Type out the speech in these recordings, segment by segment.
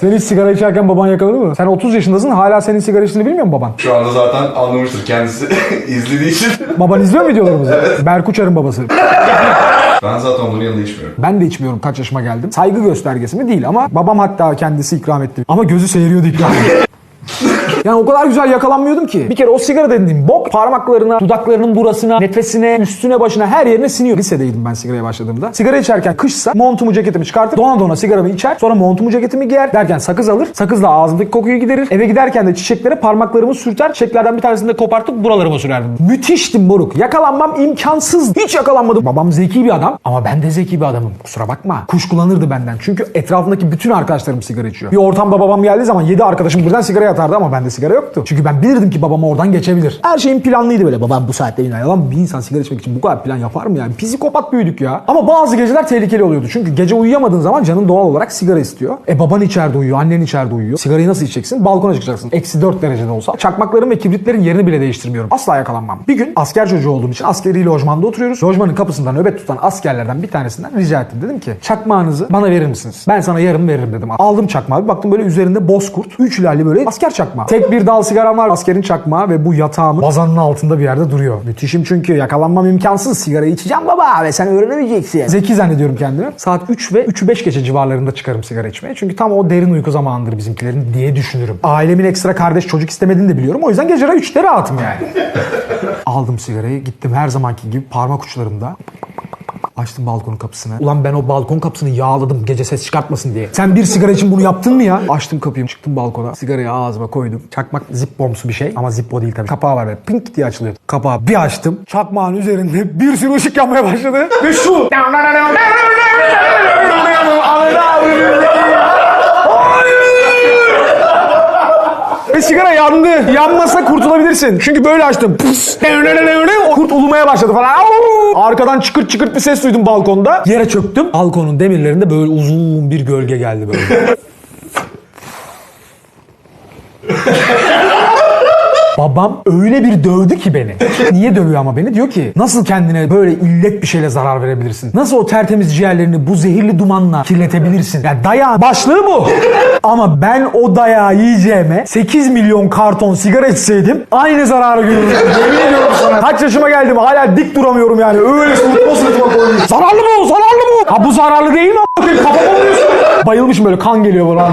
Sen hiç sigara içerken baban yakaladı mı? Sen 30 yaşındasın hala senin sigara içtiğini bilmiyor mu baban? Şu anda zaten anlamıştır kendisi izlediği için. Baban izliyor mu videolarımızı? Berk Uçar'ın babası. Ben zaten onların yanında içmiyorum. Ben de içmiyorum kaç yaşıma geldim. Saygı göstergesi mi değil ama babam hatta kendisi ikram etti. Ama gözü seyiriyordu ikram. Yani o kadar güzel yakalanmıyordum ki. Bir kere o sigara dediğim bok parmaklarına, dudaklarının burasına, nefesine, üstüne başına her yerine siniyor. Lisedeydim ben sigaraya başladığımda. Sigara içerken kışsa montumu ceketimi çıkartıp dona dona sigaramı içer. Sonra montumu ceketimi giyer. Derken sakız alır. Sakızla ağzımdaki kokuyu giderir. Eve giderken de çiçeklere parmaklarımı sürter. Çiçeklerden bir tanesini de kopartıp buralarıma sürerdim. Müthiştim moruk. Yakalanmam imkansız. Hiç yakalanmadım. Babam zeki bir adam ama ben de zeki bir adamım. Kusura bakma. Kuşkulanırdı benden. Çünkü etrafındaki bütün arkadaşlarım sigara içiyor. Bir ortamda babam geldiği zaman 7 arkadaşım birden sigara atardı ama bende sigara yoktu. Çünkü ben bilirdim ki babam oradan geçebilir. Her şeyin planlıydı böyle. Babam bu saatte yine yalan bir insan sigara içmek için bu kadar plan yapar mı yani? Psikopat büyüdük ya. Ama bazı geceler tehlikeli oluyordu. Çünkü gece uyuyamadığın zaman canın doğal olarak sigara istiyor. E baban içeride uyuyor, annen içeride uyuyor. Sigarayı nasıl içeceksin? Balkona çıkacaksın. Eksi 4 derecede olsa. Çakmakların ve kibritlerin yerini bile değiştirmiyorum. Asla yakalanmam. Bir gün asker çocuğu olduğum için askeri lojmanda oturuyoruz. Lojmanın kapısından nöbet tutan askerlerden bir tanesinden rica ettim. Dedim ki çakmağınızı bana verir misiniz? Ben sana yarın veririm dedim. Aldım çakmağı. Baktım böyle üzerinde bozkurt. Üç lalli böyle asker çakmağı. Bir dal sigaram var. Askerin çakmağı ve bu yatağımın bazanın altında bir yerde duruyor. Müthişim çünkü yakalanmam imkansız. Sigarayı içeceğim baba ve sen öğrenemeyeceksin. Zeki zannediyorum kendimi. Saat 3 ve 3'ü 5 geçe civarlarında çıkarım sigara içmeye. Çünkü tam o derin uyku zamanıdır bizimkilerin diye düşünürüm. Ailemin ekstra kardeş çocuk istemediğini de biliyorum. O yüzden geceler 3'te rahatım yani. Aldım sigarayı gittim her zamanki gibi parmak uçlarımda Açtım balkonun kapısını. Ulan ben o balkon kapısını yağladım gece ses çıkartmasın diye. Sen bir sigara için bunu yaptın mı ya? Açtım kapıyı çıktım balkona. Sigarayı ağzıma koydum. Çakmak zippomsu bir şey ama zippo değil tabii. Kapağı var böyle pink diye açılıyor. Kapağı bir açtım. Çakmağın üzerinde bir sürü ışık yanmaya başladı. Ve şu. Ve sigara yandı. Yanmasa kurtulabilirsin. Çünkü böyle açtım. Pıs. O kurt ulumaya başladı falan. Arkadan çıkırt çıkırt bir ses duydum balkonda. Yere çöktüm. Balkonun demirlerinde böyle uzun bir gölge geldi böyle. Babam öyle bir dövdü ki beni. Niye dövüyor ama beni? Diyor ki nasıl kendine böyle illet bir şeyle zarar verebilirsin? Nasıl o tertemiz ciğerlerini bu zehirli dumanla kirletebilirsin? Ya dayağın başlığı bu. ama ben o dayağı yiyeceğime 8 milyon karton sigara içseydim aynı zararı görürdüm. Yemin ediyorum sana. Kaç yaşıma geldim hala dik duramıyorum yani. Öyle sırtıma sırtıma koymuş. Zararlı mı? Zararlı mı? Ha bu zararlı değil mi? Kafama vuruyorsun. Bayılmışım böyle kan geliyor bana.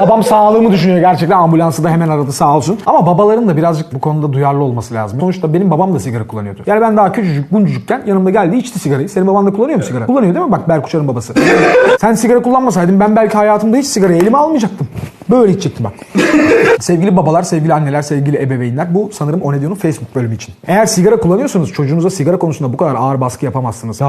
Babam sağlığımı düşünüyor gerçekten ambulansı da hemen aradı sağ olsun. Ama babaların da birazcık bu konuda duyarlı olması lazım. Sonuçta benim babam da sigara kullanıyordu. Yani ben daha küçücük buncucukken yanımda geldi içti sigarayı. Senin baban da kullanıyor mu sigara? Kullanıyor değil mi? Bak Berk Uçar'ın babası. Sen sigara kullanmasaydın ben belki hayatımda hiç sigarayı elime almayacaktım. Böyle içecektim bak. sevgili babalar, sevgili anneler, sevgili ebeveynler bu sanırım Onedio'nun Facebook bölümü için. Eğer sigara kullanıyorsanız çocuğunuza sigara konusunda bu kadar ağır baskı yapamazsınız.